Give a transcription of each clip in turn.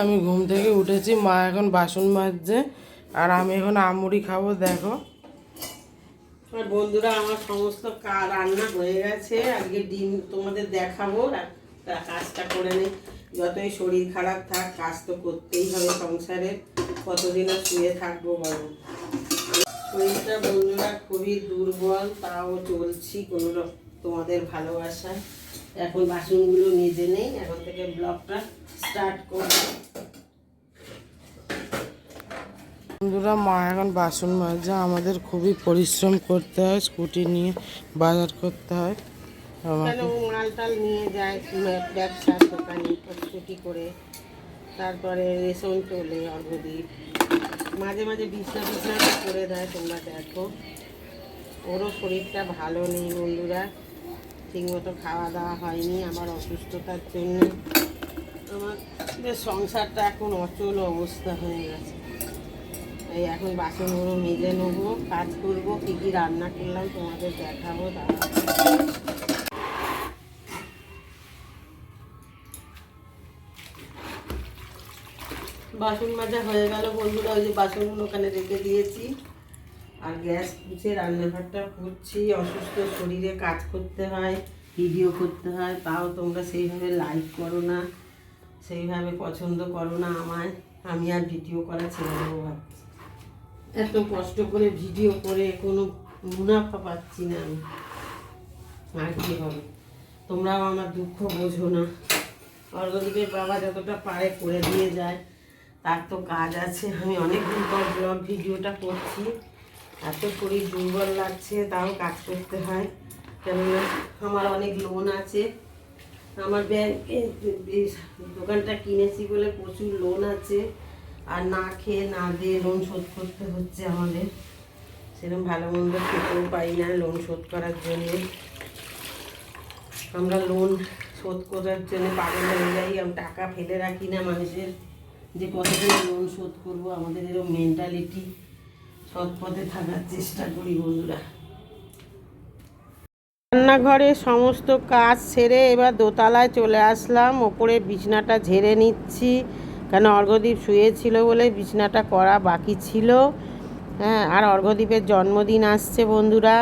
আমি ঘুম থেকে উঠেছি, মা এখন বাসন মাজছে, আর আমি এখন আমুড়ি খাব, দেখো। বন্ধুরা, আমার সমস্ত রান্না হয়ে গেছে। আজকে ডিম তোমাদের দেখাবো কাজটা করে নেই যতই শরীর খারাপ থাক, কাজ তো করতেই হবে সংসারের। কতদিন আর শুয়ে থাকব বলো? শরীরটা বন্ধুরা খুবই দুর্বল তাও চলছি কোনো তোমাদের ভালোবাসায়। এখন বাসনগুলো নিজে নেই এখন থেকে ব্লগটা স্টার্ট করব। বন্ধুরা মা এখন বাসন মাজছে আমাদের খুবই পরিশ্রম করতে হয় স্কুটি নিয়ে বাজার করতে হয়। কেন মাল টাল নিয়ে যায় ব্যবসার দোকানে স্কুটি করে। তারপরে রেশন চলে অর্ঘদ্বীপ মাঝে মাঝে বিছনা বিছনা করে দেয় তোমরা দেখো। ওরও শরীরটা ভালো নেই বন্ধুরা। ঠিকমতো খাওয়া দাওয়া হয়নি আমার অসুস্থতার জন্য। আমার সংসারটা এখন অচল অবস্থা হয়ে গেছে। এই এখন বাসনগুলো মেজে নেব, কাজ করব, কী কী রান্না করলাম তোমাদের দেখাবো দাঁড়াও বাসন মাজা হয়ে গেল বন্ধুরা, ওই যে বাসনগুলো ওখানে রেখে দিয়েছি। আর গ্যাস পুছে রান্নাঘরটা করছি, অসুস্থ শরীরে কাজ করতে হয় ভিডিও করতে হয়, তাও তোমরা সেইভাবে লাইক করো না, সেইভাবে পছন্দ করো না আমায়, আমি আর ভিডিও করা ছেড়ে দেবো ভাবছি। এত কষ্ট করে ভিডিও করে কোনো মুনাফা পাচ্ছি না আমি। আর কি হবে? তোমরাও আমার দুঃখ বোঝো না। অর্গদীপের বাবা যতটা পারে করে দিয়ে যায়। তার তো কাজ আছে। আমি অনেক দিন পর ব্লগ ভিডিওটা করছি। এত শরীর দুর্বল লাগছে, তাও কাজ করতে হয়। কেননা আমার অনেক লোন আছে। আমার ব্যাংকে দোকানটা কিনেছি বলে প্রচুর লোন আছে। আর না খেয়ে না দিয়ে লোন শোধ করতে হচ্ছে আমাদের। সেরকম ভালো মন্দ খেতেও পাই না লোন শোধ করার জন্য। আমরা লোন শোধ করার জন্য পাগল হয়ে যাই। আমি টাকা ফেলে রাখি না মানুষের। যে কতদিন লোন শোধ করব, আমাদের এরকম মেন্টালিটি সৎ পথে থাকার চেষ্টা করি বন্ধুরা। রান্নাঘরে সমস্ত কাজ সেরে এবার দোতলায় চলে আসলাম। ওপরে বিছনাটা ঝেড়ে নিচ্ছি। কেন অর্ঘদ্বীপ শুয়েছিল বলে বিছনাটা করা বাকি ছিল। হ্যাঁ আর অর্ঘদ্বীপের জন্মদিন আসছে বন্ধুরা।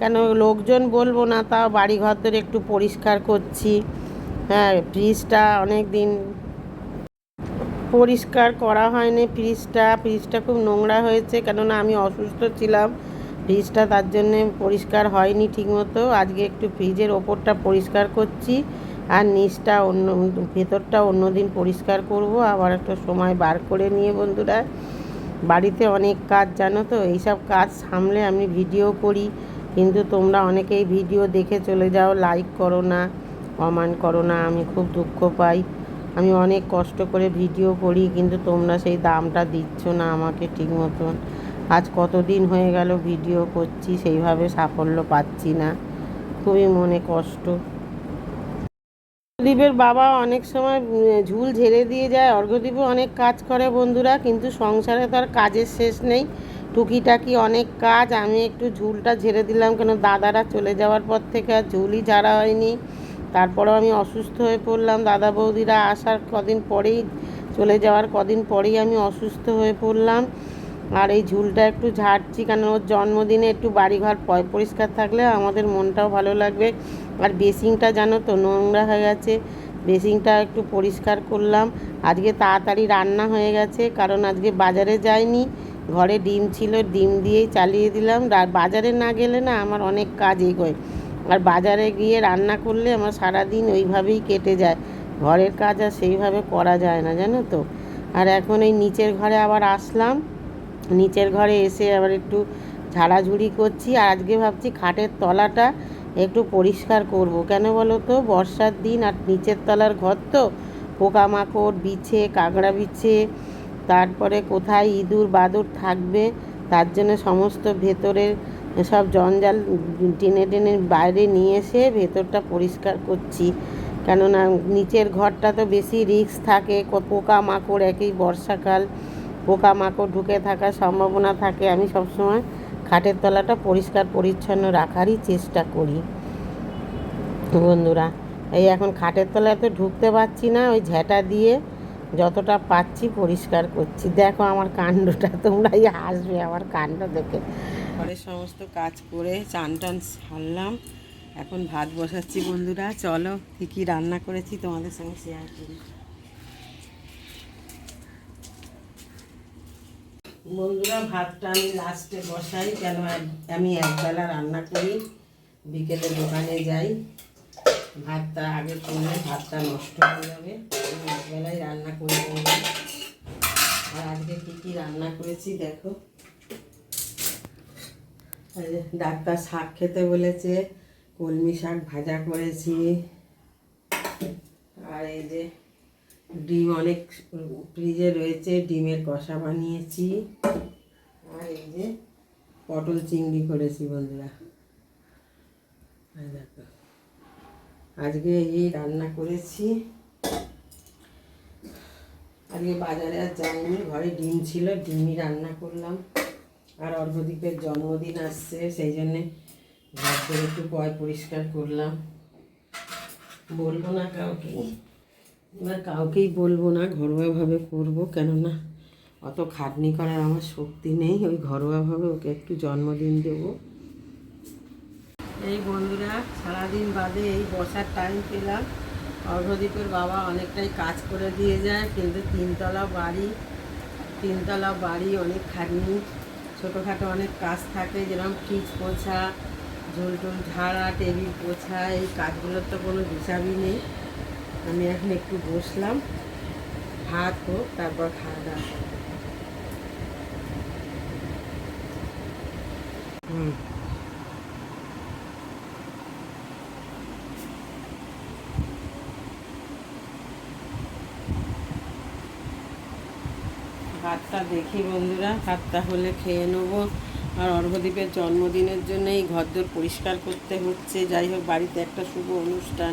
কেন লোকজন বলব না, তাও বাড়ি ঘর ধরে একটু পরিষ্কার করছি। হ্যাঁ ফ্রিজটা অনেক দিন পরিষ্কার করা হয়নি ফ্রিজটা। ফ্রিজটা খুব নোংরা হয়েছে কেননা আমি অসুস্থ ছিলাম। ফ্রিজটা তার জন্যে পরিষ্কার হয়নি ঠিকমতো। আজকে একটু ফ্রিজের ওপরটা পরিষ্কার করছি আর নিচটা অন্য, ভেতরটা অন্য দিন পরিষ্কার করব। আবার একটা সময় বার করে নিয়ে বন্ধুরা। বাড়িতে অনেক কাজ জানো তো? এইসব কাজ সামলে আমি ভিডিও করি। কিন্তু তোমরা অনেকেই ভিডিও দেখে চলে যাও। লাইক করো না, কমেন্ট করো না। আমি খুব দুঃখ পাই। আমি অনেক কষ্ট করে ভিডিও করি, কিন্তু তোমরা সেই দামটা দিচ্ছ না আমাকে ঠিক মতন। আজ কতদিন হয়ে গেল ভিডিও করছি, সেইভাবে সাফল্য পাচ্ছি না। খুবই মনে কষ্ট। অর্ঘদ্বীপের বাবা অনেক সময় ঝুল ঝেড়ে দিয়ে যায়। অর্ঘদ্বীপও অনেক কাজ করে বন্ধুরা, কিন্তু সংসারে তো আর কাজের শেষ নেই। টুকিটাকি অনেক কাজ। আমি একটু ঝুলটা ঝেড়ে দিলাম কেন, দাদারা চলে যাওয়ার পর থেকে আর ঝুলই ঝাড়া হয়নি। তারপরেও আমি অসুস্থ হয়ে পড়লাম। দাদা বৌদিরা আসার কদিন পরেই চলে যাওয়ার কদিন পরেই আমি অসুস্থ হয়ে পড়লাম। আর এই ঝুলটা একটু ঝাড়ছি, কারণ ওর জন্মদিনে একটু বাড়িঘর পরিষ্কার থাকলে আমাদের মনটাও ভালো লাগবে। আর বেসিংটা জানো তো, নোংরা হয়ে গেছে। বেসিংটা একটু পরিষ্কার করলাম। আজকে তাড়াতাড়ি রান্না হয়ে গেছে, কারণ আজকে বাজারে যাইনি। ঘরে ডিম ছিল, ডিম দিয়েই চালিয়ে দিলাম। বাজারে না গেলে না আমার অনেক কাজ এগোয়। আর বাজারে গিয়ে রান্না করলে আমার সারাদিন ওইভাবেই কেটে যায়। ঘরের কাজ আর সেইভাবে করা যায় না, জানো তো? আর এখন এই নিচের ঘরে আবার আসলাম। নিচের ঘরে এসে আবার একটু ঝাড়াঝুড়ি করছি। আর আজকে ভাবছি খাটের তলাটা একটু পরিষ্কার করব। কেন বলো তো? বর্ষার দিন আর নিচের তলার ঘর তো পোকামাকড়, বিছে, কাঁকড়া বিছে, তারপরে কোথায় ইঁদুর বাদুর থাকবে, তার জন্য সমস্ত ভেতরের সব জঞ্জাল টেনে টেনে বাইরে নিয়ে এসে ভেতরটা পরিষ্কার করছি। কেননা নিচের ঘরটা তো বেশি রিস্ক থাকে, ক- পোকামাকড়, একই বর্ষাকাল, পোকামাকড় ঢুকে থাকার সম্ভাবনা থাকে। আমি সবসময় খাটের তলাটা পরিষ্কার পরিচ্ছন্ন রাখারই চেষ্টা করি। বন্ধুরা, এই এখন খাটের তলায় তো ঢুকতে পারছি না, ওই ঝ্যাঁটা দিয়ে যতটা পাচ্ছি পরিষ্কার করছি। দেখো আমার কাণ্ডটা, তোমরাই হাসবে আমার কাণ্ড দেখে। ঘরের সমস্ত কাজ করে চান টান সারলাম। এখন ভাত বসাচ্ছি বন্ধুরা। চলো কী কী রান্না করেছি তোমাদের সঙ্গে শেয়ার করি। বন্ধুরা, ভাতটা আমি লাস্টে বসাই, কেন আমি একবেলা রান্না করি। বিকেলে দোকানে যাই। ভাতটা আগে করলে ভাতটা নষ্ট হয়ে যাবে। আমি একবেলাই রান্না করি। আর আজকে কী কী রান্না করেছি দেখো। ডাক্তার শাক খেতে বলেছে, কলমি শাক ভাজা করেছি। আর এই যে ডিম অনেক ফ্রিজে রয়েছে, ডিমের কষা বানিয়েছি। আর এই যে পটল চিংড়ি করেছি বন্ধুরা। আজকে এই রান্না করেছি। আজকে বাজারে আর যাইনি, ঘরে ডিম ছিল, ডিমই রান্না করলাম। আর অর্ঘদ্বীপের জন্মদিন আসছে, সেই জন্যে ঘর করে একটু পয় পরিষ্কার করলাম। বলব না কাউকে। এবার কাউকেই বলব না, ঘরোয়াভাবে করব, কেননা অত খাটনি করার আমার শক্তি নেই। ওই ঘরোয়াভাবে ওকে একটু জন্মদিন দেবো। এই বন্ধুরা, সারাদিন বাদে এই বসার টাইম পেলাম। অর্ঘদ্বীপের বাবা অনেকটাই কাজ করে দিয়ে যায়, কিন্তু তিনতলা বাড়ি তিনতলা বাড়ি অনেক খাটনি। ছোটোখাটো অনেক কাজ থাকে, যেরকম ফ্রিজ পোছা, ঝোল টোল ঝাড়া, টেবিল পোছা, এই কাজগুলোর তো কোনো হিসাবই নেই। আমি এখন একটু বসলাম, ভাত হোক, তারপর খাওয়া দাওয়া হুম ভাতটা দেখি বন্ধুরা ভাতটা হলে খেয়ে নেব। আর অর্ঘদ্বীপের জন্মদিনের জন্য এই ঘরদোর পরিষ্কার করতে হচ্ছে। যাই হোক, বাড়িতে একটা শুভ অনুষ্ঠান।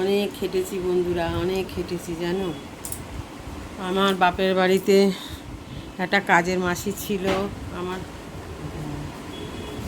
অনেক খেটেছি বন্ধুরা, অনেক খেটেছি, জানো? আমার বাপের বাড়িতে একটা কাজের মাসি ছিল, আমার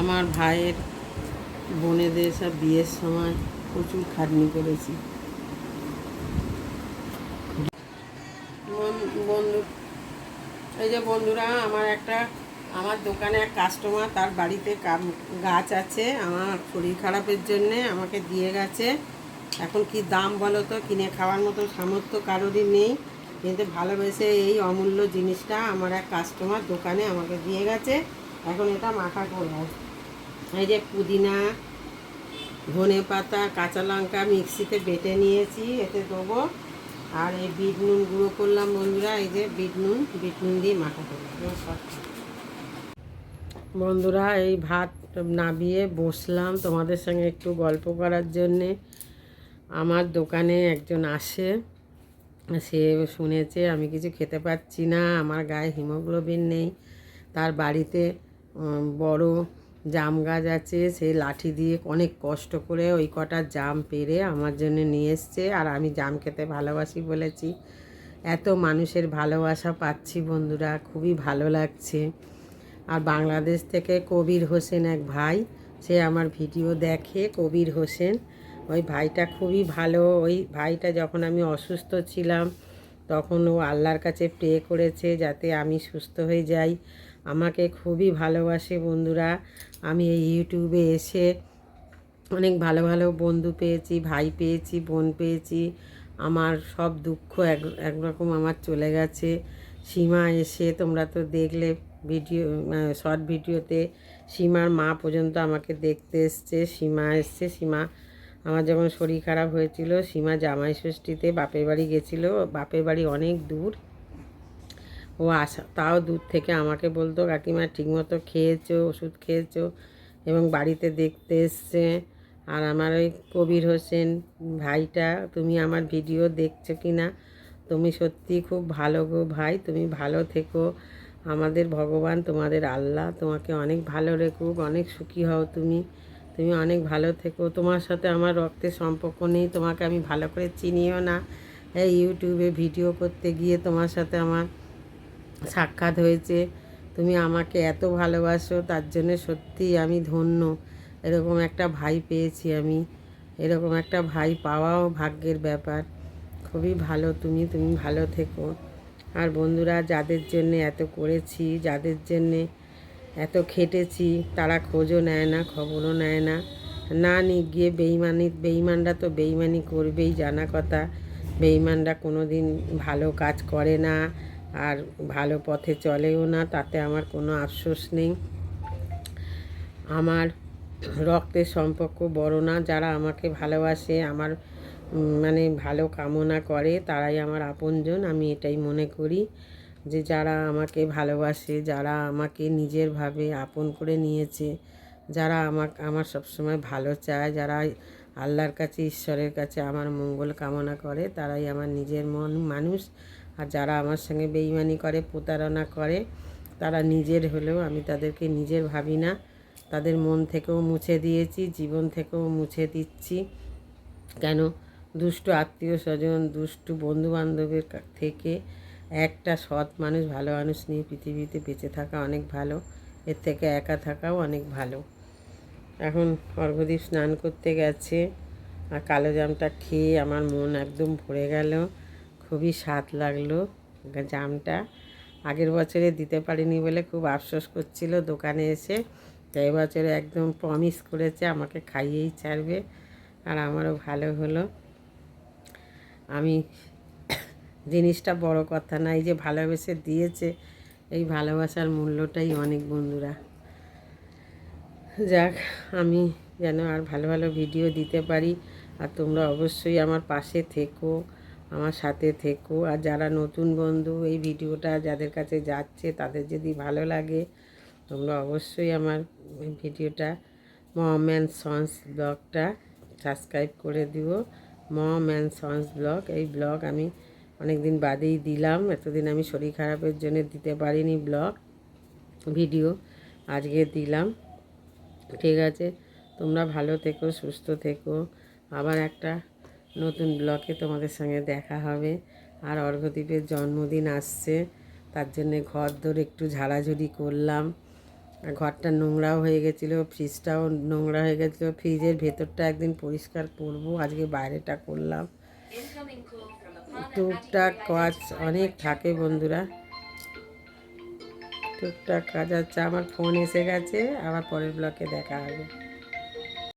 আমার ভাইয়ের বোনেদের সব বিয়ের সময় প্রচুর খাটনি করেছি। বন্ধু এই যে বন্ধুরা, আমার একটা, আমার দোকানে এক কাস্টমার তার বাড়িতে গাছ আছে, আমার শরীর খারাপের জন্যে আমাকে দিয়ে গেছে। এখন কি দাম বলো তো? কিনে খাওয়ার মতো সামর্থ্য কারোরই নেই। কিন্তু ভালোবেসে এই অমূল্য জিনিসটা আমার এক কাস্টমার দোকানে আমাকে দিয়ে গেছে। এখন এটা মাখা করব। এই যে পুদিনা ধনে পাতা কাঁচা লঙ্কা মিক্সিতে বেটে নিয়েছি, এতে দেবো। আর এই বিট নুন গুঁড়ো করলাম বন্ধুরা, এই যে বিট নুন বিট নুন দিয়ে মাখা করলাম। বন্ধুরা, এই ভাত নাবিয়ে বসলাম তোমাদের সঙ্গে একটু গল্প করার জন্যে। আমার দোকানে একজন আসে, সে শুনেছে, আমি কিছু খেতে পাচ্ছি না, আমার গায়ে হিমোগ্লোবিন নেই। তার বাড়িতে বড় জাম গাছ আছে, সেই লাঠি দিয়ে অনেক কষ্ট করে ওই কটা জাম পেরে আমার জন্য নিয়ে এসছে। আর আমি জাম খেতে ভালোবাসি বলেছি। এত মানুষের ভালোবাসা পাচ্ছি বন্ধুরা, খুবই ভালো লাগছে। আর বাংলাদেশ থেকে কবির হোসেন এক ভাই, সে আমার ভিডিও দেখে কবির হোসেন। ওই ভাইটা খুবই ভালো। ওই ভাইটা যখন আমি অসুস্থ ছিলাম, তখন ও আল্লাহর কাছে প্রে করেছে যাতে আমি সুস্থ হয়ে যাই। আমাকে খুবই ভালোবাসে বন্ধুরা। আমি এই ইউটিউবে এসে অনেক ভালো ভালো বন্ধু পেয়েছি, ভাই পেয়েছি, বোন পেয়েছি। আমার সব দুঃখ এক, একরকম আমার চলে গেছে। সীমা এসে তোমরা তো দেখলে ভিডিও শর্ট ভিডিওতে সীমার মা পর্যন্ত আমাকে দেখতে এসছে। সীমা এসছে, সীমা আমার যখন শরীর খারাপ হয়েছিল, সীমা জামাই ষষ্ঠীতে বাপের বাড়ি গেছিল। বাপের বাড়ি অনেক দূর। ও আসা, তাও দূর থেকে আমাকে বলতো, কাকিমা, ঠিকমতো খেয়েছো, ওষুধ খেয়েছো এবং বাড়িতে দেখতে এসছে। আর আমার ওই কবির হোসেন, ভাইটা, তুমি আমার ভিডিও দেখছ কি না? তুমি সত্যি খুব ভালো গো ভাই, তুমি ভালো থেকো। আমাদের ভগবান তোমাদের আল্লাহ, তোমাকে অনেক ভালো রেখুক, অনেক সুখী হও তুমি। তুমি অনেক ভালো থেকো। তোমার সাথে আমার রক্তের সম্পর্ক নেই, তোমাকে আমি ভালো করে চিনিও না। এই ইউটিউবে ভিডিও করতে গিয়ে তোমার সাথে আমার সাক্ষাৎ হয়েছে। তুমি আমাকে এত ভালোবাসো, তার জন্য সত্যিই আমি ধন্য। এরকম একটা ভাই পেয়েছি আমি। এরকম একটা ভাই পাওয়াও ভাগ্যের ব্যাপার। খুবই ভালো তুমি তুমি ভালো থেকো। আর বন্ধুরা, যাদের জন্যে এত করেছি, যাদের জন্যে এত খেটেছি, তারা খোঁজও নেয় না, খবরও নেয় না। না নি গিয়ে বেইমানি, বেইমানরা তো বেইমানি করবেই জানা কথা। বেইমানরা কোনো দিন ভালো কাজ করে না। আর ভালো পথে চলেও না, তাতে আমার কোনো আফসোস নেই। আমার রক্তের সম্পর্ক বড় না, যারা আমাকে ভালোবাসে, আমার মানে ভালো কামনা করে, তারাই আমার আপনজন, আমি এটাই মনে করি যে যারা আমাকে ভালোবাসে, যারা আমাকে নিজের ভাবে আপন করে নিয়েছে, যারা আমাকে, আমার সবসময় ভালো চায়, যারা আল্লাহর কাছে, ঈশ্বরের কাছে আমার মঙ্গল কামনা করে, তারাই আমার নিজের মন মানুষ। আর যারা আমার সঙ্গে বেইমানি করে, প্রতারণা করে, তারা নিজের হলেও আমি তাদেরকে নিজের ভাবি না। তাদের মন থেকেও মুছে দিয়েছি, জীবন থেকেও মুছে দিচ্ছি। কেন? দুষ্টু আত্মীয় স্বজন, দুষ্টু বন্ধু বান্ধবের থেকে একটা সৎ মানুষ, ভালো মানুষ নিয়ে পৃথিবীতে বেঁচে থাকা অনেক ভালো। এর থেকে একা থাকাও অনেক ভালো। এখন অর্ঘদ্বীপ স্নান করতে গেছে, আর কালো জামটা খেয়ে আমার মন একদম ভরে গেল। খুবই স্বাদ লাগল জামটা। আগের বছরে দিতে পারিনি বলে খুব আফসোস করছিল দোকানে এসে। তো এবছরে একদম প্রমিস করেছে, আমাকে খাইয়েই ছাড়বে আর আমারও ভালো হলো। আমি জিনিসটা বড় কথা না, এই যে ভালোবেসে দিয়েছে, এই ভালোবাসার মূল্যটাই অনেক বন্ধুরা। যাক, আমি যেন আর ভালো ভালো ভিডিও দিতে পারি। আর তোমরা অবশ্যই আমার পাশে থেকো। আমার সাথে থেকো। আর যারা নতুন বন্ধু, এই ভিডিওটা যাদের কাছে যাচ্ছে, তাদের যদি ভালো লাগে, তোমরা অবশ্যই আমার ভিডিওটা মম অ্যান্ড সন্স ব্লগটা সাবস্ক্রাইব করে দিও। মম অ্যান্ড সন্স ব্লগ, এই ব্লগ আমি অনেক দিন বাদেই দিলাম। এতদিন আমি শরীর খারাপের জন্য দিতে পারিনি ব্লগ, ভিডিও আজকে দিলাম। ঠিক আছে, তোমরা ভালো থেকো, সুস্থ থেকো। আবার একটা নতুন ব্লকে তোমাদের সঙ্গে দেখা হবে। আর অর্ঘদ্বীপের জন্মদিন আসছে, তার জন্যে ঘর দোর একটু ঝাড়াঝুড়ি করলাম। ঘরটা নোংরাও হয়ে গেছিল ফ্রিজটাও নোংরা হয়ে গেছিল। ফ্রিজের ভেতরটা একদিন পরিষ্কার করব, আজকে বাইরেটা করলাম। টুকটাক কাজ অনেক থাকে বন্ধুরা। টুকটাক কাজ আছে, আমার ফোন এসে গেছে, আবার পরের ব্লকে দেখা হবে।